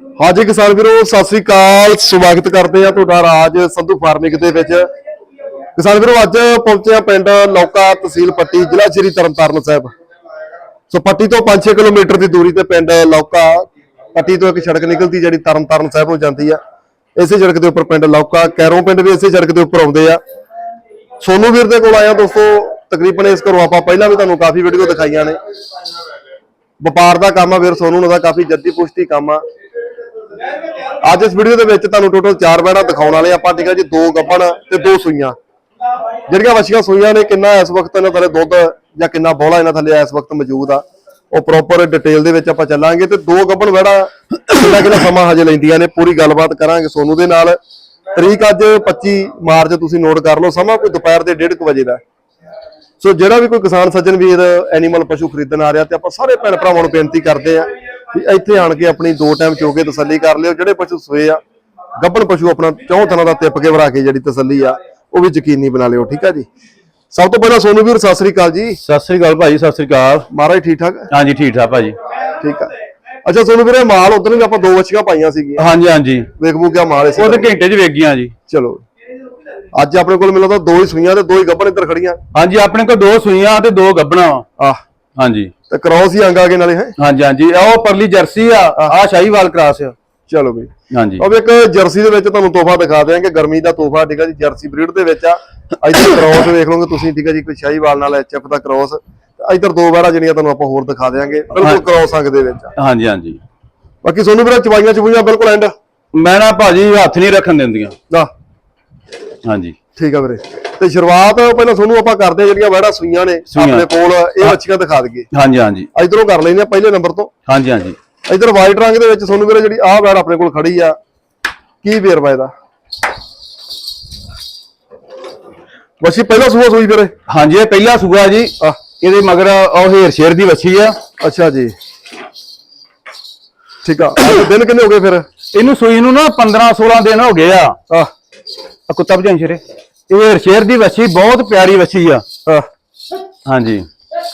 ਹਾਂਜੀ ਕਿਸਾਨ ਵੀਰੋ, ਸਤਿ ਸ੍ਰੀ ਅਕਾਲ। ਸਵਾਗਤ ਕਰਦੇ ਆ ਤੁਹਾਡਾ ਰਾਜ ਸੰਧੂ ਫਾਰਮਿੰਗ ਦੇ ਵਿੱਚ। ਕਿਸਾਨ ਵੀਰੋ, ਅੱਜ ਪਹੁੰਚੇ ਆ ਪਿੰਡ ਲੌਕਾ ਤਹਿਸੀਲ ਪੱਟੀ, ਜ਼ਿਲ੍ਹਾ ਸ੍ਰੀ ਤਰਨਤਾਰਨ ਸਾਹਿਬ। ਸੋ ਪੱਟੀ ਤੋਂ 5-6 ਕਿਲੋਮੀਟਰ ਦੀ ਦੂਰੀ ਤੇ ਪਿੰਡ ਲੌਕਾ ਪੱਟੀ ਤੋਂ ਇੱਕ ਸੜਕ ਨਿਕਲਦੀ ਜਿਹੜੀ ਤਰਨਤਾਰਨ ਸਾਹਿਬ ਨੂੰ ਜਾਂਦੀ ਆ। ਇਸੇ ਸੜਕ ਦੇ ਉੱਪਰ ਪਿੰਡ ਲੌਕਾ ਕੈਰੋਂ ਪਿੰਡ ਵੀ ਇਸੇ ਸੜਕ ਦੇ ਉੱਪਰ ਆਉਂਦੇ ਆ। ਸੋਨੂ ਵੀਰ ਦੇ ਕੋਲ ਆਇਆ ਦੋਸਤੋ, ਤਕਰੀਬਨ ਇਸ ਘਰੋਂ ਆਪਾਂ ਪਹਿਲਾਂ ਵੀ ਤੁਹਾਨੂੰ ਕਾਫੀ ਵੀਡੀਓ ਦਿਖਾਈਆਂ ਨੇ। ਵਪਾਰ ਦਾ ਕੰਮ ਆ ਵੀਰ, ਸੋਨੂ ਦਾ ਕਾਫੀ ਜੱਦੀ ਪੁਸ਼ਤੀ ਕੰਮ ਆ। ਅੱਜ ਇਸ ਵੀਡੀਓ ਦੇ ਵਿੱਚ ਤੁਹਾਨੂੰ ਟੋਟਲ 4 ਬੈੜਾ ਦਿਖਾਉਣ ਵਾਲੇ ਆਪਾਂ ਠੀਕ ਹੈ ਜੀ, ਦੋ ਗੱਭਣ ਤੇ ਦੋ ਸੂਈਆਂ। ਜਿਹੜੀਆਂ ਵੱਛੀਆਂ ਸੂਈਆਂ ਨੇ, ਕਿੰਨਾ ਇਸ ਵਕਤ ਇਹਨਾਂ ਥੱਲੇ ਦੁੱਧ ਜਾਂ ਕਿੰਨਾ ਬੋਲਾ ਇਹਨਾਂ ਥੱਲੇ ਇਸ ਵਕਤ ਮੌਜੂਦ ਆ। ਉਹ ਪ੍ਰੋਪਰ ਡਿਟੇਲ ਦੇ ਵਿੱਚ ਆਪਾਂ ਚੱਲਾਂਗੇ ਤੇ ਦੋ ਗੱਭਣ ਬੈੜਾ ਕਿੰਨਾ ਕਿੰਨਾ ਸਮਾਂ ਹਜੇ ਲੈਂਦੀਆਂ ਨੇ, ਪੂਰੀ ਗੱਲਬਾਤ ਕਰਾਂਗੇ ਸੋਨੂ ਦੇ ਨਾਲ। ਤਰੀਕ ਅੱਜ 25 ਮਾਰਚ, ਤੁਸੀਂ ਨੋਟ ਕਰ ਲਓ, ਸਮਾਂ ਕੋਈ ਦੁਪਹਿਰ ਦੇ 1:30 ਵਜੇ ਦਾ। ਸੋ ਜਿਹੜਾ ਵੀ ਕੋਈ ਕਿਸਾਨ ਸੱਜਣ ਵੀਰ ਐਨੀਮਲ ਪਸ਼ੂ ਖਰੀਦਣ ਆ ਰਿਹਾ ਤੇ ਆਪਾਂ ਸਾਰੇ ਭੈਣ ਭਰਾਵਾਂ ਨੂੰ ਬੇਨਤੀ ਕਰਦੇ ਆ ਵੀ ਇੱਥੇ ਆਣ ਕੇ ਆਪਣੀ ਦੋ ਟਾਈਮ ਚੋਕੇ ਤਸੱਲੀ ਕਰ ਲਿਓ ਜਿਹੜੇ ਪਸ਼ੂ ਸੋਏ ਆ ਗੱਭਣ ਪਸ਼ੂ ਆਪਣਾ ਚੌਂ ਥਣਾ ਦਾ ਤਿੱਪ ਕੇ ਵਰਾ ਕੇ ਜਿਹੜੀ ਤਸੱਲੀ ਆ ਉਹ ਵੀ ਯਕੀਨੀ ਬਣਾ ਲਿਓ ਠੀਕ ਆ ਜੀ? ਸਭ ਤੋਂ ਪਹਿਲਾਂ ਸੋਨੂ ਵੀਰ ਸਤਿ ਸ੍ਰੀ ਅਕਾਲ ਜੀ। ਸਤਿ ਸ੍ਰੀ ਅਕਾਲ ਭਾਜੀ ਸਤਿ ਸ੍ਰੀ ਅਕਾਲ। ਮਹਾਰਾਜ ਠੀਕ ਠਾਕ? ਹਾਂਜੀ ਠੀਕ ਠਾਕ ਭਾਜੀ। ਠੀਕ ਆ। ਅੱਛਾ ਸੋਨੂ ਵੀਰੇ ਮਾਲ ਉਧਰ ਵੀ ਆਪਾਂ ਦੋ ਵੱਛੀਆਂ ਪਾਈਆਂ ਸੀਗੀਆਂ। ਹਾਂਜੀ ਹਾਂਜੀ। ਵੇਖ ਬੂ ਕਿਆ ਮਾਲ ਸੀ। ਉਹ ਤੇ ਘੰਟੇ 'ਚ ਵੇਖ ਗਈਆਂ ਜੀ। ਚਲੋ। ਅੱਜ ਆਪਣੇ ਕੋਲ ਮਿਲਦਾ ਦੋ ਹੀ ਸੂਈਆਂ ਤੇ ਦੋ ਹੀ ਗੱਭਣ ਇੱਧਰ ਖੜੀਆਂ। ਹਾਂਜੀ ਆਪਣੇ ਕੋਲ ਦੋ ਸੂਈਆਂ ਤੇ ਦੋ ਗੱਬਣਾ ਆਹ। ਹਾਂਜੀ। ਤੇ ਕ੍ਰੋਸ ਹੀ ਅੰਗ ਆ ਗਏ ਨਾਲੇ ਹੈ? ਹਾਂਜੀ ਹਾਂਜੀ। ਉਹ ਪਰਲੀ ਜਰਸੀ ਆ ਆ ਸ਼ਾਹੀਵਾਲ ਕਰਾਸ ਆ। ਚਲੋ ਬਈ। ਹਾਂਜੀ। ਉਹ ਇੱਕ ਜਰਸੀ ਦੇ ਵਿੱਚ ਤੁਹਾਨੂੰ ਤੋਹਫਾ ਦਿਖਾ ਦਿਆਂਗੇ ਗਰਮੀ ਦਾ ਤੋਹਫਾ ਠੀਕ ਹੈ ਜੀ ਜਰਸੀ ਬਰੀਡ ਦੇ ਵਿੱਚ ਆ। ਇੱਧਰ ਕ੍ਰੋਸ ਵੇਖ ਲਓਗੇ ਤੁਸੀਂ ਠੀਕ ਹੈ ਜੀ ਕੋਈ ਸ਼ਾਹੀਵਾਲ ਨਾਲ ਐਚਐਫ ਦਾ ਕ੍ਰੋਸ ਇੱਧਰ ਦੋ ਵਾਰਾ ਜਿਹੜੀਆਂ ਤੁਹਾਨੂੰ ਆਪਾਂ ਹੋਰ ਦਿਖਾ ਦਿਆਂਗੇ ਬਿਲਕੁਲ ਕ੍ਰੋਸ ਅੰਗ ਦੇ ਵਿੱਚ ਆ। ਹਾਂਜੀ ਹਾਂਜੀ। ਬਾਕੀ ਤੁਹਾਨੂੰ ਵੀਰੇ ਚਵਾਈਆਂ ਚੁਵਾਈਆਂ ਬਿਲਕੁਲ ਐਂਡ ਮੈਂ ਨਾ ਭਾਜੀ ਹੱਥ ਨਹੀਂ ਰੱਖਣ ਦਿੰਦੀਆਂ। ਨਾ। ਹਾਂਜੀ। ਠੀਕ ਆ ਵੀਰੇ। ਤੇ ਸ਼ੁਰੂਆਤ ਪਹਿਲਾਂ ਤੁਹਾਨੂੰ ਆਪਾਂ ਕਰਦੇ ਆ ਜਿਹੜੀਆਂ ਵੜਾ ਸੂਈਆਂ ਨੇ। ਆਪਣੇ ਕੋਲ ਇਹ ਬੱਚੀਆਂ ਦਿਖਾ ਦਈਏ। ਹਾਂਜੀ ਹਾਂਜੀ। ਇਧਰੋਂ ਕਰ ਲੈਂਦੇ ਆ ਪਹਿਲੇ ਨੰਬਰ ਤੋਂ। ਹਾਂਜੀ ਹਾਂਜੀ। ਇਧਰ ਵਾਈਟ ਰੰਗ ਦੇ ਵਿੱਚ ਤੁਹਾਨੂੰ ਵੀਰੇ ਜਿਹੜੀ ਆਹ ਵੜ ਆਪਣੇ ਕੋਲ ਖੜੀ ਆ ਕੀ ਵੇਰਵਾ ਇਹਦਾ? ਵਸੀ ਪਹਿਲਾ ਸੂਆ ਸੂਈ ਵੀਰੇ? ਹਾਂਜੀ ਇਹ ਪਹਿਲਾ ਸੂਆ ਜੀ। ਇਹਦੇ ਮਗਰ ਉਹ ਹੇਰ ਸ਼ੇਰ ਦੀ ਵੱਛੀ ਆ। ਅੱਛਾ ਜੀ। ਠੀਕ ਆ। ਦਿਨ ਕਿੰਨੇ ਹੋ ਗਏ ਫਿਰ? ਇਹਨੂੰ ਸੂਈ ਨੂੰ ਨਾ 15 16 ਦਿਨ ਹੋ ਗਏ ਆ। ਆ ਕੁੱਤਾ ਭਜਾਈ ਸ਼ੇਰੇ। ਇਹ ਸ਼ੇਰ ਦੀ ਵੱਛੀ ਬਹੁਤ ਪਿਆਰੀ ਵੱਛੀ ਆ। ਹਾਂਜੀ।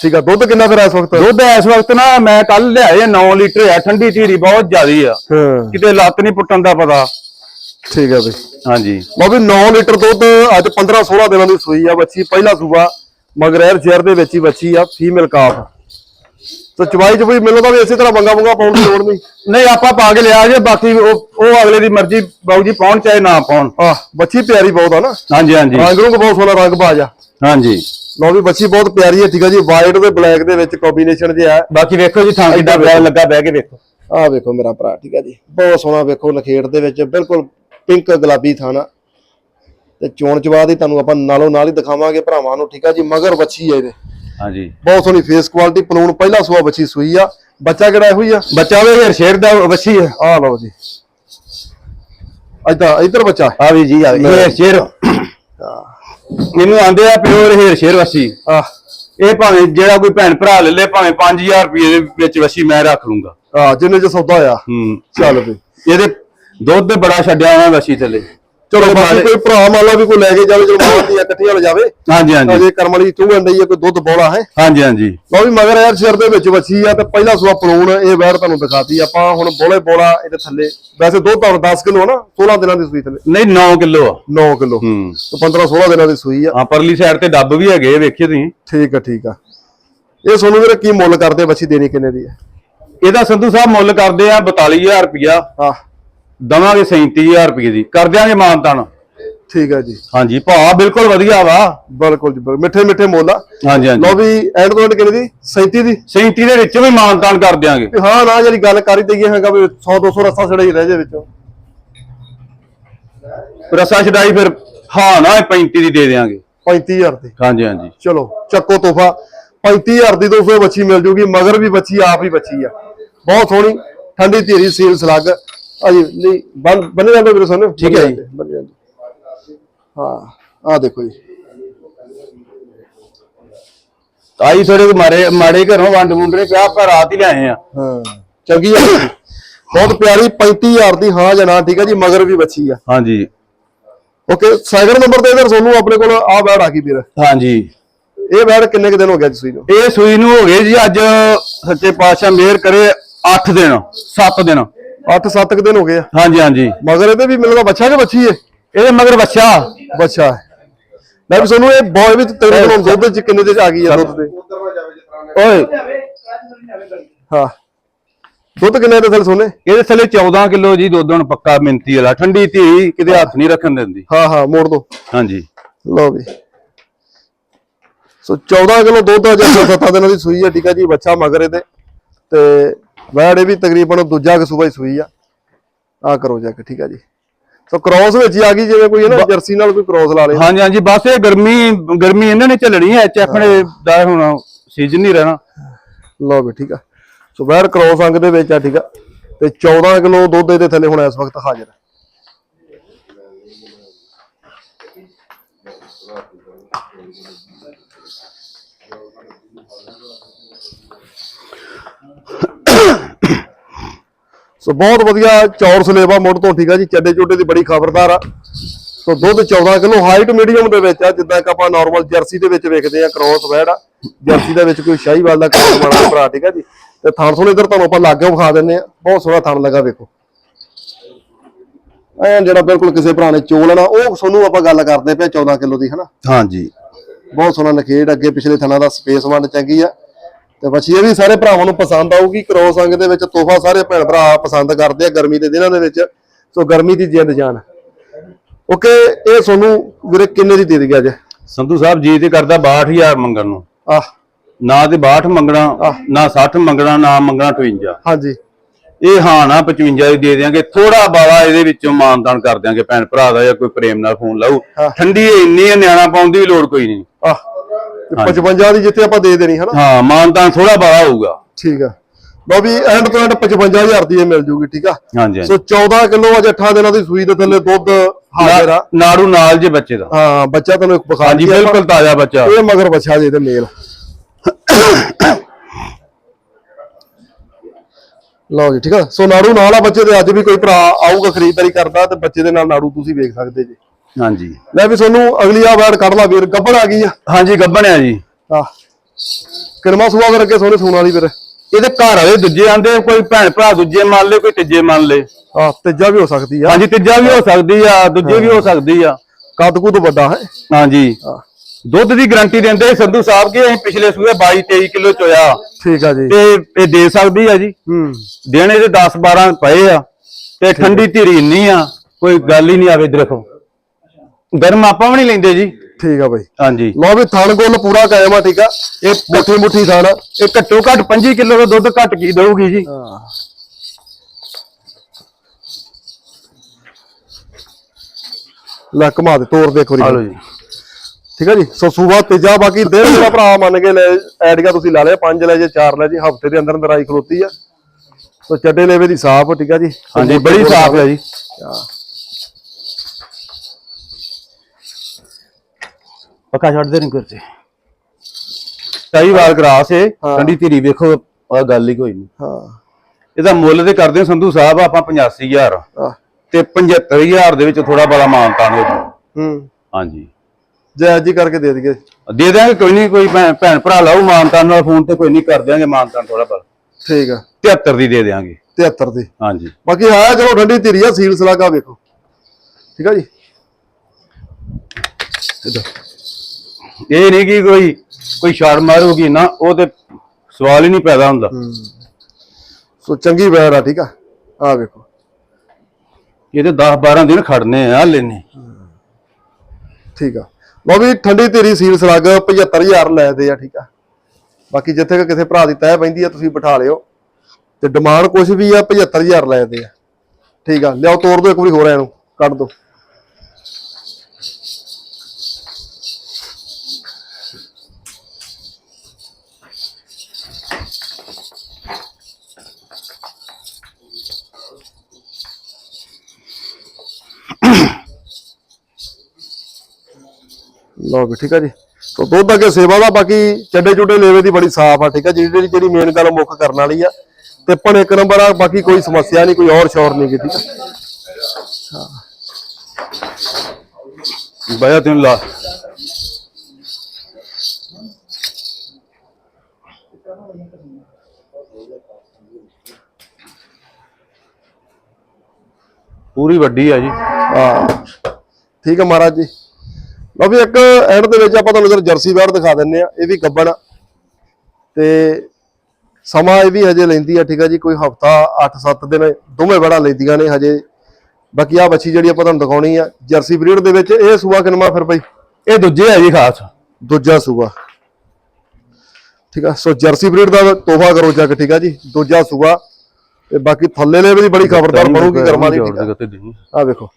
ਠੀਕ ਆ ਦੁੱਧ ਕਿੰਨਾ ਫਿਰ ਇਸ ਵਕਤ? ਦੁੱਧ ਇਸ ਵਕਤ ਨਾ ਮੈਂ ਕੱਲ ਲਿਆਏ 9 ਲੀਟਰ ਆ ਠੰਡੀ ਧੀਰੀ ਬਹੁਤ ਜ਼ਿਆਦੀ ਆ। ਹਾਂ। ਕਿਤੇ ਲੱਤ ਨਹੀਂ ਪੁੱਟਣ ਦਾ ਪਤਾ। ਠੀਕ ਆ ਬਈ। ਹਾਂਜੀ। ਲਓ ਵੀ 9 ਲੀਟਰ ਦੁੱਧ ਅੱਜ 15 16 ਦਿਨਾਂ ਦੀ ਸੂਈ ਆ ਬੱਚੀ ਪਹਿਲਾ ਸੂਆ। ਮਗਰੈਰ ਸ਼ਹਿਰ ਦੇ ਵਿੱਚ ਹੀ ਬੱਚੀ ਆ ਫੀਮੇਲ ਕਾਫ। ਤੇ ਚਵਾਈ ਚ ਵੀ ਮੈਨੂੰ ਤਾਂ ਵੀ ਇਸੇ ਤਰ੍ਹਾਂ ਬੰਗਾ ਬੰਗਾ ਪਾਉਣ ਦੀ ਲੋੜ ਨਹੀਂ। ਨਹੀਂ ਆਪਾਂ ਪਾ ਕੇ ਲਿਆ ਜੇ ਬਾਕੀ ਉਹ ਉਹ ਅਗਲੇ ਦੀ ਮਰਜ਼ੀ ਬਾਊ ਜੀ ਪਾਉਣ ਚਾਹੇ ਨਾ ਪਾਉਣ। ਆ ਬੱਚੀ ਪਿਆਰੀ ਬਹੁਤ ਆ ਨਾ। ਹਾਂਜੀ ਹਾਂਜੀ। ਰੰਗ ਰੂੰਗ ਬਹੁਤ ਸੋਹਣਾ ਰੰਗ ਬਾਜ ਆ ਹਾਂਜੀ। ਲਓ ਵੀ ਬੱਚੀ ਬਹੁਤ ਪਿਆਰੀ ਹੈ ਠੀਕ ਆ ਜੀ। ਵਾਈਟ ਤੇ ਬਲੈਕ ਦੇ ਵਿੱਚ ਕੰਬੀਨੇਸ਼ਨ ਜਿਹਾ ਹੈ। ਬਾਕੀ ਵੇਖੋ ਜੀ ਥਾਂ ਕਿੱਡਾ ਬੈਲ ਲੱਗਾ ਬਹਿ ਕੇ ਵੇਖੋ। ਆਹ ਵੇਖੋ ਮੇਰਾ ਭਰਾ ਠੀਕ ਆ ਜੀ। ਬਹੁਤ ਸੋਹਣਾ ਵੇਖੋ ਲਖੇੜ ਦੇ ਵਿੱਚ। ਬਿਲਕੁਲ ਪਿੰਕ ਗੁਲਾਬੀ ਥਾਣਾ। ਤੇ ਚੋਣ ਚਵਾ ਦੀ ਤੁਹਾਨੂੰ ਆਪਾਂ ਨਾਲੋਂ ਨਾਲ ਹੀ ਦਿਖਾਵਾਂਗੇ ਭਰਾਵਾਂ ਨੂੰ ਠੀਕ ਆ ਜੀ। ਮਗਰ ਬੱਚੀ ਹੈ ਇਹਦੇ। ਹਾਂਜੀ। ਬਹੁਤ ਸੋਹਣੀ ਫੇਸ ਕੁਆਲਿਟੀ ਪਲੂਣ ਪਹਿਲਾ ਸੂਆ ਬੱਚੀ ਸੂਈ ਆ। ਬੱਚਾ ਕਿਹੜਾ ਇਹੋ ਹੀ ਆ? ਬੱਚਾ ਵੇ ਹੇਰ ਸ਼ੇਰ ਦਾ ਵੱਛੀ ਆ। ਆਹ ਲਓ ਜੀ। ਇੱਧਰ ਇੱਧਰ ਬੱਚਾ। ਆ ਵੀ ਜੀ ਆ ਵੀ, ਹੇਰ ਸ਼ੇਰ। ਇਹਨੂੰ ਆਂਦੇ ਆ ਪਿਓਰ ਹੇਰ ਸ਼ੇਰ ਵੱਛੀ ਆਹ ਇਹ ਭਾਵੇਂ ਜਿਹੜਾ ਕੋਈ ਭੈਣ ਭਰਾ ਲੈ ਲੇ ਭਾਵੇਂ 5000 ਰੁਪਏ ਦੇ ਵਿੱਚ ਵੱਛੀ ਮੈਂ ਰੱਖ ਲੂੰਗਾ। ਆਹ ਜਿੰਨੇ ਚ ਸੌਦਾ ਆ। ਹੂੰ। ਚੱਲ ਵੀ। ਇਹਦੇ ਦੁੱਧ ਬੜਾ ਛੱਡਿਆ ਹੋਇਆ ਵੱਛੀ ਥੱਲੇ। ਚਲੋ ਬਾਕੀ ਕੋਈ ਭਰਾ ਮੰਨ ਲਾ ਵੀ ਕੋਈ ਲੈ ਕੇ ਜਾਵੇ ਚਲੋ ਮਾਰ ਦੀ ਇਕੱਠੀਆਂ ਲੈ ਜਾਵੇ। ਹਾਂਜੀ ਹਾਂਜੀ। ਅਜੇ ਕਰਮ ਵਾਲੀ ਚੂਹਣ ਆ ਕੋਈ ਦੁੱਧ ਬੋਲਾ ਹੈ। ਹਾਂਜੀ ਹਾਂਜੀ। ਲਓ ਵੀ ਮਗਰ ਯਾਰ ਸਿਰ ਦੇ ਵਿੱਚ ਵੱਛੀ ਆ ਤੇ ਪਹਿਲਾ ਸੂਆ ਪਲੂਣ ਇਹ ਵੈਰ ਤੁਹਾਨੂੰ ਦਿਖਾਤੀ। ਆਪਾਂ ਹੁਣ ਬੋਲੇ ਬੋਲਾ ਇਹਦੇ ਥੱਲੇ। ਵੈਸੇ ਦੁੱਧ ਤਾਂ 10 ਕਿਲੋ ਨਾ 16 ਦਿਨਾਂ ਦੀ ਸੂਈ ਥੱਲੇ। ਨਹੀਂ 9 ਕਿਲੋ ਆ। 9 ਕਿਲੋ। ਹੂੰ। ਤੇ 15 16 ਦਿਨਾਂ ਦੀ ਸੂਈ ਆ। ਆ ਪਰਲੀ ਸਾਈਡ ਤੇ ਡੱਬ ਵੀ ਹੈਗੇ ਵੇਖਿਓ ਤੁਸੀਂ। ਠੀਕ ਆ ਠੀਕ ਆ। ਇਹ ਸੋਨੂੰ ਵੀਰੇ ਕੀ ਮੁੱਲ ਕਰਦੇ ਬੱਚੀ ਦੇਣੀ ਕਿੰਨੇ ਦੀ ਹੈ ਇਹਦਾ ਸੰਧੂ ਸਾਹਿਬ ਮੁੱਲ ਕਰਦੇ ਆ 42000 ਰੁਪਇਆ ਹਾਂ। ਦਵਾਂਗੇ 37000 ਰੁਪਏ ਦੀ। ਕਰ ਦਿਆਂਗੇ ਮਾਨਤਾਨ ਠੀਕ ਆ ਜੀ। ਹਾਂਜੀ ਭਾਅ ਬਿਲਕੁਲ ਵਧੀਆ ਵਾ। ਬਿਲਕੁਲ ਜੀ ਬਿਲਕੁਲ। ਮਿੱਠੇ ਮਿੱਠੇ ਮੁੱਲ ਆ। ਹਾਂਜੀ ਹਾਂਜੀ। ਲਓ ਵੀ ਐਂਡ ਤੋਂ ਐਂਡ ਕਿੰਨੇ ਦੀ? 37 ਦੀ। 37 ਦੇ ਵਿੱਚੋਂ ਵੀ ਮਾਨਤਾਨ ਕਰ ਦਿਆਂਗੇ। ਵੀ ਹਾਂ ਨਾ ਜਿਹੜੀ ਗੱਲ ਕਰੀ ਦਈਏ ਹੈਗਾ ਵੀ 100 200 ਰਸਾ ਛੜਾ ਹੀ ਰਹਿ ਜੇ ਵਿੱਚੋਂ। ਰਸਾ ਛਡਾਈ ਫਿਰ ਹਾਂ ਨਾ 35 ਦੀ ਦੇ ਦਿਆਂਗੇ। 35000 ਦੀ। ਹਾਂਜੀ ਹਾਂਜੀ। ਚਲੋ ਚੱਕੋ ਤੋਹਫਾ। 35000 ਦੀ 200 ਬੱਚੀ ਮਿਲ ਜੂਗੀ ਮਗਰ ਵੀ ਬੱਚੀ ਆਪ ਹੀ ਬੱਚੀ ਆ। ਬਹੁਤ ਸੋਹਣੀ ਠੰਡੀ ਧੀਰੀ ਸੀਲ ਸਲੱਗ। ਅਜੀ ਨਹੀਂ ਬੰਨ ਬੰਨੇ ਜਾਂਦੇ ਵੀਰੇ ਸਾਨੂੰ ਠੀਕ ਹੈ ਜੀ। ਬੰਨੇ ਜਾਂਦੇ। ਹਾਂ ਆ ਦੇਖੋ ਜੀ। ਆਈ ਥੋੜੇ ਮਾਰੇ ਮਾੜੇ ਘਰੋਂ ਵੰਡ ਮੁੰਡਰੇ ਪਿਆ ਆਪਾਂ ਰਾਤ ਹੀ ਲਿਆਏ ਆ। ਹਾਂ ਚੰਗੀ ਆ। ਬਹੁਤ ਪਿਆਰੀ 35000 ਦੀ ਹਾਂ ਜਾਂ ਨਾ ਠੀਕ ਹੈ ਜੀ ਮਗਰ ਵੀ ਬੱਚੀ ਆ। ਹਾਂਜੀ। ਓਕੇ ਸੈਕਿੰਡ ਨੰਬਰ ਤੇ ਇਧਰ ਸੋਨੂੰ ਆਪਣੇ ਕੋਲ ਆ ਬੈੜ ਆ ਗਈ ਵੀਰ। ਹਾਂਜੀ। ਇਹ ਬੈੜ ਕਿੰਨੇ ਕੁ ਦਿਨ ਹੋ ਗਿਆ ਜੀ ਸੂਈ ਨੂੰ? ਇਹ ਸੂਈ ਨੂੰ ਹੋ ਗਏ ਜੀ ਅੱਜ ਸੱਚੇ ਪਾਤਸ਼ਾਹ ਮਿਹਰ ਕਰੇ 8 ਦਿਨ 7 ਦਿਨ। 8-7 ਕੁ ਦਿਨ ਹੋ ਗਏ ਆ। ਹਾਂਜੀ ਹਾਂਜੀ। ਮਗਰ ਇਹਦੇ ਵੀ ਮਿਲਦਾ ਬੱਚਾ ਕਿ ਬੱਚੀ ਏ? ਇਹਦੇ ਮਗਰ ਬੱਚਾ। ਬੱਚਾ ਹੈ ਮੈਂ ਵੀ ਤੁਹਾਨੂੰ ਇਹ ਬੋਏ ਵੀ ਤੇਰੇ ਕੋਲ ਦੁੱਧ ਚ ਕਿੰਨੇ ਦੇ ਆ ਗਈ ਆ ਦੁੱਧ ਦੇ? ਓਏ। ਹਾਂ। ਦੁੱਧ ਕਿੰਨੇ ਦੇ ਥਲੇ ਸੋਨੇ? ਇਹਦੇ ਥੱਲੇ 14 ਕਿਲੋ ਜੀ ਦੁੱਧ ਹੁਣ ਪੱਕਾ ਮਿੰਤੀ ਵਾਲਾ। ਠੰਡੀ ਧੀ ਕਿਤੇ ਹੱਥ ਨਹੀਂ ਰੱਖਣ ਦਿੰਦੀ। ਹਾਂ ਹਾਂ ਮੋੜ ਦੋ। ਹਾਂਜੀ। ਲਓ ਵੀ। ਸੋ 14 ਕਿਲੋ ਦੁੱਧ ਅਜੇ 7 ਦਿਨਾਂ ਦੀ ਸੂਈ ਹੈ ਠੀਕ ਹੈ ਜੀ ਬੱਚਾ ਮਗਰ ਇਹਦੇ। ਤੇ ਵੈੜ ਇਹ ਵੀ ਤਕਰੀਬਨ ਦੂਜਾ ਕਿ ਸੂਬਾ ਹੀ ਸੂਈ ਆ। ਆ ਕਰੋ ਜਾ ਕੇ ਠੀਕ ਹੈ ਜੀ। ਸੋ ਕ੍ਰੋਸ ਵਿੱਚ ਹੀ ਆ ਗਈ ਜਿਵੇਂ ਕੋਈ ਹੈ ਨਾ ਜਰਸੀ ਨਾਲ ਕੋਈ ਕ੍ਰੋਸ ਲਾ ਲੇ ਹਾਂਜੀ ਹਾਂਜੀ ਬਸ ਇਹ ਗਰਮੀ ਗਰਮੀ ਇਹਨਾਂ ਨੇ ਝੱਲਣੀ ਹੈ ਐਚਐਫ ਨੇ ਦਾ ਹੁਣ ਸੀਜ਼ਨ ਨਹੀਂ ਰਹਿਣਾ। ਲਓ ਵੀ ਠੀਕ ਆ। ਸੋ ਵੈੜ ਕ੍ਰੋਸ ਅੰਗ ਦੇ ਵਿੱਚ ਆ ਠੀਕ ਆ। ਤੇ 14 ਕਿਲੋ ਦੁੱਧ ਇਹਦੇ ਥੱਲੇ ਹੁਣ ਇਸ ਵਕਤ ਹਾਜ਼ਰ ਹੈ ਸੋ ਬਹੁਤ ਵਧੀਆ ਚੌਰ ਸਲੇਵਾ ਮੁੱਢ ਤੋਂ ਠੀਕ ਆ ਜੀ ਚੱਡੇ ਚੋਟੇ ਦੀ ਬੜੀ ਖਬਰਦਾਰ ਆ। ਸੋ ਦੁੱਧ 14 ਕਿਲੋ ਹਾਈਟ ਮੀਡੀਅਮ ਦੇ ਵਿੱਚ ਆ ਜਿੱਦਾਂ ਕਿ ਆਪਾਂ ਨਾਰਮਲ ਜਰਸੀ ਦੇ ਵਿੱਚ ਵੇਖਦੇ ਆ ਕ੍ਰੋਸ ਵੈੜ ਆ। ਜਰਸੀ ਦੇ ਵਿੱਚ ਕੋਈ ਸ਼ਾਹੀਵਾਲ ਦਾ ਕ੍ਰੋਸ ਬਣਾ ਭਰਾ ਠੀਕ ਆ ਜੀ। ਤੇ ਥਣ ਥੋੜੇ ਇਧਰ ਤੁਹਾਨੂੰ ਆਪਾਂ ਲਾਗੇ ਵਿਖਾ ਦਿੰਨੇ ਆ ਬਹੁਤ ਸੋਹਣਾ ਥਣ ਲੱਗਾ ਵੇਖੋ। ਐਂ ਜਿਹੜਾ ਬਿਲਕੁਲ ਕਿਸੇ ਭਰਾ ਨੇ ਚੋਲ ਨਾ ਉਹ ਤੁਹਾਨੂੰ ਆਪਾਂ ਗੱਲ ਕਰਦੇ ਪਏ 14 ਕਿਲੋ ਦੀ ਹਨਾ? ਹਾਂਜੀ। ਬਹੁਤ ਸੋਹਣਾ ਨਖੇੜ ਅੱਗੇ ਪਿਛਲੇ ਥਣਾ ਦਾ ਸਪੇਸ ਵੰਡ ਚੰਗੀ ਆ। ਤੇ ਇਹ ਵੀ ਸਾਰੇ ਭਰਾਵਾਂ ਨੂੰ ਪਸੰਦ ਆਊਗੀ ਕ੍ਰੋਸ ਅੰਗ ਦੇ ਵਿੱਚ ਤੋਹਫਾ ਸਾਰੇ ਭੈਣ ਭਰਾ ਪਸੰਦ ਕਰਦੇ ਆ ਗਰਮੀ ਦੇ ਦਿਨਾਂ ਦੇ ਵਿੱਚ ਸੋ ਗਰਮੀ ਦੀ ਜਿੰਦ ਜਾਨ। ਓਕੇ ਇਹ ਤੁਹਾਨੂੰ ਵੀਰੇ ਕਿੰਨੇ ਦੀ ਦੇ ਦਿਆ ਅੱਜ? ਸੰਧੂ ਸਾਹਿਬ ਜੀ ਤੇ ਕਰਦਾ 62000 ਮੰਗਣ ਨੂੰ। ਆਹ। ਨਾ ਤੇ 62 ਮੰਗਣਾ ਨਾ 60 ਮੰਗਣਾ ਨਾ ਮੰਗਣਾ 58 ਹਾਂਜੀ। ਇਹ ਹਾਂ ਨਾ 55 ਦੀ ਦੇ ਦਿਆਂਗੇ। ਥੋੜਾ ਬਾਲਾ ਇਹਦੇ ਵਿੱਚੋਂ ਮਾਨਦਾਨ ਕਰ ਦਿਆਂਗੇ ਭੈਣ ਭਰਾ ਦਾ ਜਾਂ ਕੋਈ ਪ੍ਰੇਮ ਨਾਲ ਫੋਨ ਹਾਂ। ਠੰਡੀ ਇੰਨੀ ਨਿਆਣਾ ਪਾਉਣ ਦੀ ਵੀ ਲੋੜ ਕੋਈ ਨਹੀਂ। ਆਹ। ਤੇ 55 ਦੀ ਜਿੱਥੇ ਆਪਾਂ ਦੇ ਦੇਣੀ ਹਨਾ? ਹਾਂ ਮਾਨਦਾਨ ਥੋੜਾ ਬਾਲਾ ਹੋਊਗਾ। ਠੀਕ ਆ। ਵੀ ਐਂਡ ਤੋਂ ਐਂਡ 55000 ਦੀ ਇਹ ਮਿਲ ਜੂਗੀ ਠੀਕ ਆ? ਹਾਂਜੀ ਸੋ 14 ਕਿਲੋ ਅਜ 8 ਦਿਨਾਂ ਦੀ ਸੂਈ ਦੇ ਥੱਲੇ ਦੁੱਧ ਹਾਜ਼ਰ ਆ। ਨਾੜੂ ਨਾਲ ਜੇ ਬੱਚੇ ਦਾ। ਹਾਂ ਬੱਚਾ ਤੁਹਾਨੂੰ ਇੱਕ ਬੁਖਾਰ ਹਾਂਜੀ ਬਿਲਕੁਲ ਤਾਜ਼ਾ ਬੱਚਾ। ਇਹ ਮਗਰ ਬੱਚਾ ਜੇ ਤੇ ਮੇਲ। ਲਓ ਜੀ ਠੀਕ ਆ। ਸੋ ਨਾੜੂ ਨਾਲ ਆ ਬੱਚੇ ਦੇ ਅੱਜ ਵੀ ਕੋਈ ਭਰਾ ਆਊਗਾ ਖਰੀਦਦਾਰੀ ਕਰਦਾ ਤੇ ਬੱਚੇ ਦੇ ਨਾਲ ਨਾੜੂ ਤੁਸੀਂ ਵੇਖ ਸਕਦੇ ਜੀ। ਹਾਂਜੀ। ਲੈ ਵੀ ਤੁਹਾਨੂੰ ਅਗਲੀ ਆ ਵੈੜ ਕੱਢ ਲਾ ਵੀਰ ਗੱਬੜ ਆ ਗਈ ਆ। ਹਾਂਜੀ ਗੱਬਣਿਆ ਜੀ। ਆ ਕਿਰਮਾ ਸੁਆ ਕਰ ਅੱਗੇ ਸੋਨੇ ਸੂਣ ਵਾਲੀ ਵੀਰ। ਇਹਦੇ ਘਰ ਵਾਲੇ ਦੂਜੇ ਆਂਦੇ ਕੋਈ ਭੈਣ ਭਰਾ ਦੂਜੇ ਮੰਨ ਲੇ ਕੋਈ ਤੀਜੇ ਮੰਨ ਲੇ। ਆ ਤੀਜਾ ਵੀ ਹੋ ਸਕਦੀ ਆ। ਹਾਂਜੀ ਤੀਜਾ ਵੀ ਹੋ ਸਕਦੀ ਆ ਦੂਜੇ ਵੀ ਹੋ ਸਕਦੀ ਆ। ਕੱਦ ਕੁੱਦ ਵੱਡਾ ਹੈ। ਹਾਂਜੀ। ਆ ਦੁੱਧ ਦੀ ਗਾਰੰਟੀ ਦਿੰਦੇ ਸੰਧੂ ਸਾਹਿਬ ਕਿ ਅਸੀਂ ਪਿਛਲੇ ਸੂਏ 22 23 ਕਿਲੋ ਚੋਇਆ। ਠੀਕ ਆ ਜੀ। ਤੇ ਇਹ ਦੇ ਸਕਦੀ ਆ ਜੀ। ਹੂੰ। ਦੇਣੇ ਦੇ 10 12 ਪਏ ਆ। ਤੇ ਠੰਡੀ ਧੀਰੀ ਇੰਨੀ ਆ ਕੋਈ ਗੱਲ ਹੀ ਨਹੀਂ ਆਵੇ ਦੇਖੋ। ਗਰਮ ਆਪਾਂ ਵੀ ਨਹੀਂ ਲੈਂਦੇ ਜੀ। ਠੀਕ ਆ ਬਾਈ। ਹਾਂਜੀ। ਲਓ ਵੀ ਥਣ ਗੁੱਲ ਪੂਰਾ ਕਾਇਮ ਆ ਠੀਕ ਆ। ਇਹ ਮੁੱਠੀ ਮੁੱਠੀ ਥਣ ਇਹ ਘੱਟੋ ਘੱਟ 25 ਕਿਲੋ ਦਾ ਦੁੱਧ ਘੱਟ ਕੀ ਦਊਗੀ ਜੀ। ਲੈ ਘੁਮਾ ਦੇ ਤੋਰ ਦੇਖੋ ਆ ਲਓ ਜੀ ਜੀ। ਠੀਕ ਹੈ ਜੀ। ਸੋ ਸੂਬਾ ਤੀਜਾ ਬਾਕੀ ਦਿਨ ਜਿਹੜਾ ਭਰਾ ਮੰਨ ਕੇ ਲੈ ਐਡੀਆ ਤੁਸੀਂ ਲਾ ਲਿਆ ਪੰਜ ਲੈ ਜੇ ਚਾਰ ਲੈ ਜੀ ਹਫ਼ਤੇ ਦੇ ਅੰਦਰ ਅੰਦਰ ਆਈ ਖਲੋਤੀ ਆ। ਸੋ ਚੱਡੇ ਲੇਵੇ ਦੀ ਸਾਫ਼ ਠੀਕ ਆ ਜੀ। ਹਾਂਜੀ ਬੜੀ ਸਾਫ਼ ਹੈ ਜੀ। ਪੱਕਾ ਛੱਡ ਦੇ ਨਹੀਂ ਕਰਤੇ ਕਈ ਵਾਰ ਗਰਾਸ ਏ। ਠੰਡੀ ਧੀਰੀ ਵੇਖੋ ਆ ਗੱਲ ਹੀ ਕੋਈ ਨਹੀਂ ਹਾਂ। ਇਹਦਾ ਮੁੱਲ ਤੇ ਕਰਦੇ ਸੰਧੂ ਸਾਹਿਬ ਆਪਾਂ 85000 ਆ ਤੇ 75000 ਦੇ ਵਿੱਚ ਥੋੜਾ ਬੜਾ ਮਾਨਤਾਨ ਹੋ ਜੂ ਹੂੰ। ਹਾਂਜੀ। ਜੈ ਜੀ ਕਰਕੇ ਦੇ ਦਈਏ। ਦੇ ਦਿਆਂਗੇ ਕੋਈ ਨਹੀਂ ਕੋਈ ਭੈਣ ਭਰਾ ਲਾਉ ਮਾਨਤਾਨ ਨਾਲ ਫੋਨ ਤੇ ਕੋਈ ਨਹੀਂ ਕਰ ਦਿਆਂਗੇ ਮਾਨਤਾਨ ਥੋੜਾ ਬੜਾ। ਠੀਕ ਆ। 73 ਦੀ ਦੇ ਦਿਆਂਗੇ। 73 ਦੀ। ਹਾਂਜੀ। ਬਾਕੀ ਹੈ ਚਲੋ ਠੰਡੀ ਧੀਰੀ ਆ ਸੀਲ ਸਲਾਗਾ ਵੇਖੋ। ਠੀਕ ਆ ਜੀ? ਇਹ ਨਹੀਂ ਕਿ ਕੋਈ ਕੋਈ ਛਾੜ ਮਾਰੂਗੀ ਨਾ ਉਹ ਤੇ ਸਵਾਲ ਹੀ ਨਹੀਂ ਪੈਦਾ ਹੁੰਦਾ। ਸੋ ਚੰਗੀ ਵੈਰ ਆ ਠੀਕ ਆ? ਆ ਵੇਖੋ। ਇਹ ਤੇ 10 12 ਦਿਨ ਖੜਨੇ ਆ ਲੈਨੇ ਠੀਕ ਆ। ਲਓ ਵੀ ਠੰਡੀ ਧੀਰੀ ਸੀਲ ਸਲੱਗ 75000 ਲੈਦੇ ਆ ਠੀਕ ਆ। ਬਾਕੀ ਜਿੱਥੇ ਕਿ ਕਿਸੇ ਭਰਾ ਦੀ ਤੈਅ ਪੈਂਦੀ ਆ ਤੁਸੀਂ ਬਿਠਾ ਲਿਓ। ਤੇ ਡਿਮਾਂਡ ਕੁਝ ਵੀ ਆ 75000 ਲੈਦੇ ਆ। ਠੀਕ ਆ। ਲਿਆਓ ਤੋੜ ਦਿਓ ਇੱਕ ਵਾਰੀ ਹੋਰ ਇਹਨੂੰ ਕੱਢ ਦਿਓ ਲਓ ਵੀ ਠੀਕ ਆ ਜੀ। ਤੋ ਦੁੱਧ ਅੱਗੇ ਸੇਵਾ ਦਾ ਬਾਕੀ ਚੱਡੇ ਚੁੱਡੇ ਲੇਵੇ ਦੀ ਬੜੀ ਸਾਫ਼ ਆ ਠੀਕ ਆ ਜਿਹੜੀ ਜਿਹੜੀ ਮੇਨ ਗੱਲ ਮੁੱਖ ਕਰਨ ਵਾਲੀ ਆ। ਤੇ ਪਣ ਇੱਕ ਨੰਬਰ ਆ ਬਾਕੀ ਕੋਈ ਸਮੱਸਿਆ ਨਹੀਂ ਕੋਈ ਔਰ ਸ਼ੌਰ ਨਹੀਂ ਠੀਕ ਆ। ਬਾਇਆ ਤੈਨੂੰ ਲਾ। ਪੂਰੀ ਵੱਡੀ ਆ ਜੀ। ਹਾਂ। ਠੀਕ ਹੈ ਮਹਾਰਾਜ ਜੀ। ਲਓ ਵੀ ਇੱਕ ਐਂਡ ਦੇ ਵਿੱਚ ਆਪਾਂ ਤੁਹਾਨੂੰ ਇਧਰ ਜਰਸੀ ਵੈੜ ਦਿਖਾ ਦਿੰਨੇ ਆ ਇਹ ਵੀ ਗੱਬਣ ਆ। ਤੇ ਸਮਾਂ ਇਹ ਵੀ ਹਜੇ ਲੈਂਦੀ ਆ ਠੀਕ ਆ ਜੀ ਕੋਈ ਹਫਤਾ 8-7 ਦਿਨ ਦੋਵੇਂ ਵੜਾ ਲੈਂਦੀਆਂ ਨੇ ਹਜੇ। ਬਾਕੀ ਆ ਬੱਚੀ ਜਿਹੜੀ ਆਪਾਂ ਤੁਹਾਨੂੰ ਦਿਖਾਉਣੀ ਆ ਜਰਸੀ ਬਰੀਡ ਦੇ ਵਿੱਚ ਇਹ ਸੂਆ ਕਿਨਮਾ ਫਿਰ ਬਈ? ਇਹ ਦੂਜੇ ਆ ਜੀ ਖਾਸ। ਦੂਜਾ ਸੂਆ। ਠੀਕ ਆ ਸੋ ਜਰਸੀ ਬਰੀਡ ਦਾ ਤੋਹਫਾ ਕਰੋ ਚੱਕ ਠੀਕ ਆ ਜੀ ਦੂਜਾ ਸੂਆ। ਤੇ ਬਾਕੀ ਥੱਲੇ ਨੇ ਵੀ ਬੜੀ ਖਬਰਦਾਰ ਬਣੂਗੀ ਕਰਮਾਂ ਦੀ ਠੀਕ ਆ। ਵੇਖੋ।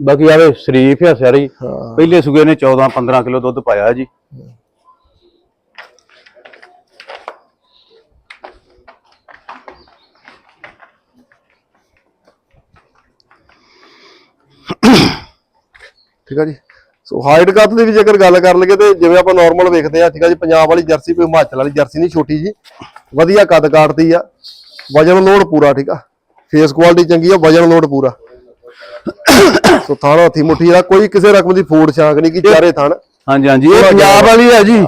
ਬਾਕੀ ਆਵੇ ਸ਼ਰੀਫ ਆ ਸਾਰੀ ਹਾਂ। ਪਹਿਲੇ ਸੁਗੇ ਨੇ 14 15 ਕਿਲੋ ਦੁੱਧ ਪਾਇਆ ਜੀ। ਠੀਕ ਆ ਜੀ। ਸੋ ਹਾਈਟ ਕੱਦ ਦੀ ਵੀ ਜੇਕਰ ਗੱਲ ਕਰ ਲਈਏ ਤੇ ਜਿਵੇਂ ਆਪਾਂ ਨਾਰਮਲ ਵੇਖਦੇ ਆ ਠੀਕ ਆ ਜੀ ਪੰਜਾਬ ਵਾਲੀ ਜਰਸੀ ਕੋਈ ਹਿਮਾਚਲ ਵਾਲੀ ਜਰਸੀ ਨਹੀਂ ਛੋਟੀ ਜੀ। ਵਧੀਆ ਕੱਦ ਕਾਟਦੀ ਆ। ਵਜਨ ਲੋਡ ਪੂਰਾ ਠੀਕ ਆ। ਫੇਸ ਕੁਆਲਿਟੀ ਚੰਗੀ ਆ ਵਜਨ ਲੋਡ ਪੂਰਾ। ਸੋ ਥਾਣਾ ਹੱਥੀ ਮੁੱਠੀ ਦਾ ਕੋਈ ਕਿਸੇ ਰਕਮ ਦੀ ਫੂਡ ਛਾਂਕ ਨਹੀਂ ਕਿ ਚਾਰੇ ਥਣ। ਹਾਂਜੀ ਹਾਂਜੀ ਇਹ ਪੰਜਾਬ ਵਾਲੀ ਆ ਜੀ।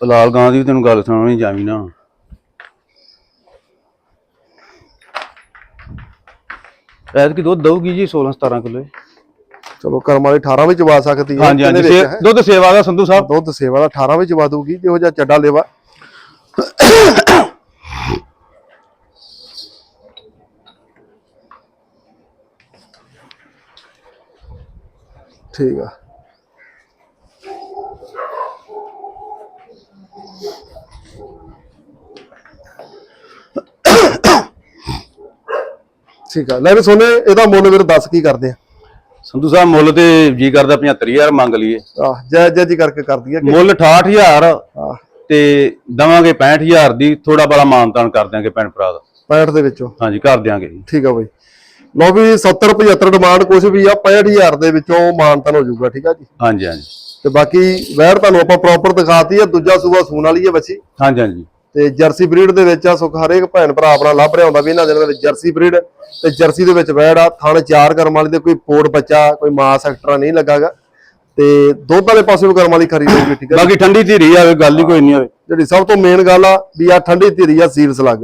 ਲਾਲ ਗਾਂ ਦੀ ਤੈਨੂੰ ਗੱਲ ਸੁਣਾਉਣੀ ਜਾਵੀ ਨਾ। ਐਤਕੀ ਦੁੱਧ ਦਊਗੀ ਜੀ 16 17 ਕਿਲੋ ਚਲੋ ਕਰਮ ਵਾਲੀ 18 ਵਿੱਚ ਵਾ ਸਕਦੀ ਹੈ ਹਾਂਜੀ ਹਾਂਜੀ ਹੈ। ਦੁੱਧ ਸੇਵਾ ਦਾ ਸੰਧੂ ਸਾਹਿਬ। ਦੁੱਧ ਸੇਵਾ ਦਾ 18 ਵਿੱਚ ਵਾ ਦੂਗੀ ਜਿਹੋ ਜਿਹਾ ਚੱਡਾ ਲੇਵਾ। ਠੀਕ ਆ। ਠੀਕ ਆ। ਲੈ ਵੀ ਸੋਨੇ ਇਹਦਾ ਮੁੱਲ ਵੀਰ ਦੱਸ ਕੀ ਕਰਦੇ ਆ? ਸੰਧੂ ਸਾਹਿਬ ਮੁੱਲ ਤੇ ਜੀ ਕਰਦਾ 75000 ਮੰਗ ਲਈਏ। ਆਹ ਜੈ ਜੈ ਜੀ ਕਰਕੇ ਕਰ ਦਈਏ। ਮੁੱਲ 68000 ਆਹ ਤੇ ਦਵਾਂਗੇ 65000 ਦੀ ਥੋੜਾ ਬੜਾ ਮਾਨਤਾਨ ਕਰ ਦਿਆਂਗੇ ਭੈਣ ਭਰਾ ਦਾ। 65 ਦੇ ਵਿੱਚੋਂ? ਹਾਂਜੀ ਕਰ ਦਿਆਂਗੇ ਠੀਕ ਆ ਬਾਈ। ਲਓ ਵੀ 70 75 ਡਿਮਾਂਡ ਕੁਝ ਵੀ ਆ 65000 ਦੇ ਵਿੱਚੋਂ ਮਾਨਤਨ ਹੋ ਜਾਊਗਾ ਠੀਕ ਆ ਜੀ? ਹਾਂਜੀ ਹਾਂਜੀ। ਤੇ ਬਾਕੀ ਵੈੜ ਤੁਹਾਨੂੰ ਆਪਾਂ ਪ੍ਰੋਪਰ ਦਿਖਾਤੀ ਆ ਦੂਜਾ ਸੂਆ ਸੂਣ ਵਾਲੀ ਆ ਬੱਚੀ ਹਾਂਜੀ ਹਾਂਜੀ। ਤੇ ਜਰਸੀ ਬਰੀਡ ਦੇ ਵਿੱਚ ਆ ਸੁਖ ਹਰੇਕ ਭੈਣ ਭਰਾ ਆਪਣਾ ਲੱਭ ਰਿਹਾ ਹੁੰਦਾ ਵੀ ਇਹਨਾਂ ਦਿਨਾਂ ਦੇ ਵਿੱਚ ਜਰਸੀ ਬਰੀਡ ਤੇ ਜਰਸੀ ਦੇ ਵਿੱਚ ਵੈੜ ਆ ਥਣ ਚਾਰ ਕਰਮ ਵਾਲੀ ਤੇ ਕੋਈ ਪੋੜ ਬੱਚਾ ਕੋਈ ਮਾਸ ਐਕਟਰਾ ਨਹੀਂ ਲੱਗਾਗਾ। ਤੇ ਦੁੱਧ ਵਾਲੇ ਪਾਸੇ ਵੀ ਕਰਮ ਵਾਲੀ ਖਰੀ ਹੋਊਗੀ ਠੀਕ ਆ ਬਾਕੀ ਠੰਡੀ ਧੀਰੀ ਆਵੇ ਗੱਲ ਹੀ ਕੋਈ ਨਹੀਂ ਹੋਵੇ ਜਿਹੜੀ ਸਭ ਤੋਂ ਮੇਨ ਗੱਲ ਆ ਵੀ ਆ ਠੰਡੀ ਧੀਰੀ ਆ ਸੀਲ ਸਲੱਗ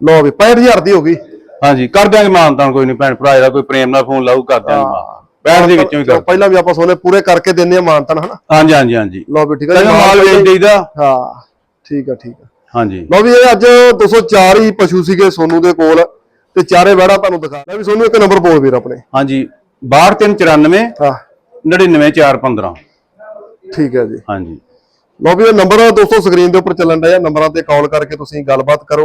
ਲਓ ਵੀ 65000 ਦੀ ਹੋ ਗਈ। ਹਾਂਜੀ ਕਰ ਦਿਆਂਗੇ ਮਾਨਤਾਨ ਕੋਈ ਨਹੀਂ ਭੈਣ ਭਰਾ ਇਹਦਾ ਕੋਈ ਪ੍ਰੇਮ ਨਾਲ ਫੋਨ ਲਾਊ ਕਰ ਦਿਆਂਗੇ ਮਾਨ। ਬੈਠ ਦੇ ਵਿੱਚੋਂ ਹੀ ਕਰ। ਪਹਿਲਾਂ ਵੀ ਆਪਾਂ ਸੋਨੇ ਪੂਰੇ ਕਰਕੇ ਦਿੰਨੇ ਆ ਮਾਨਤਨ ਹਨਾ? ਹਾਂਜੀ ਹਾਂਜੀ ਹਾਂਜੀ। ਲਓ ਵੀ ਠੀਕ ਆ ਮਾਲ ਵੇਚ ਦੇਈਦਾ। ਹਾਂ ਠੀਕ ਆ ਠੀਕ ਆ। ਹਾਂਜੀ। ਲਓ ਵੀ ਇਹ ਅੱਜ 204 ਹੀ ਪਸ਼ੂ ਸੀਗੇ ਸੋਨੂ ਦੇ ਕੋਲ ਤੇ ਚਾਰੇ ਵੜਾ ਤੁਹਾਨੂੰ ਦਿਖਾ ਮੈਂ ਵੀ ਸੋਨੂ ਇੱਕ ਨੰਬਰ ਬੋਲ ਵੀਰ ਆਪਣੇ। ਹਾਂਜੀ 62394 ਹਾਂ। 99415 ਠੀਕ ਹੈ ਜੀ। ਹਾਂਜੀ। ਲਓ ਵੀ ਇਹ ਨੰਬਰ ਦੋਸਤੋ ਸਕਰੀਨ ਦੇ ਉੱਪਰ ਚੱਲਣ ਡਿਆ ਨੰਬਰਾਂ ਤੇ ਕਾਲ ਕਰਕੇ ਤੁਸੀਂ ਗੱਲਬਾਤ ਕਰੋ।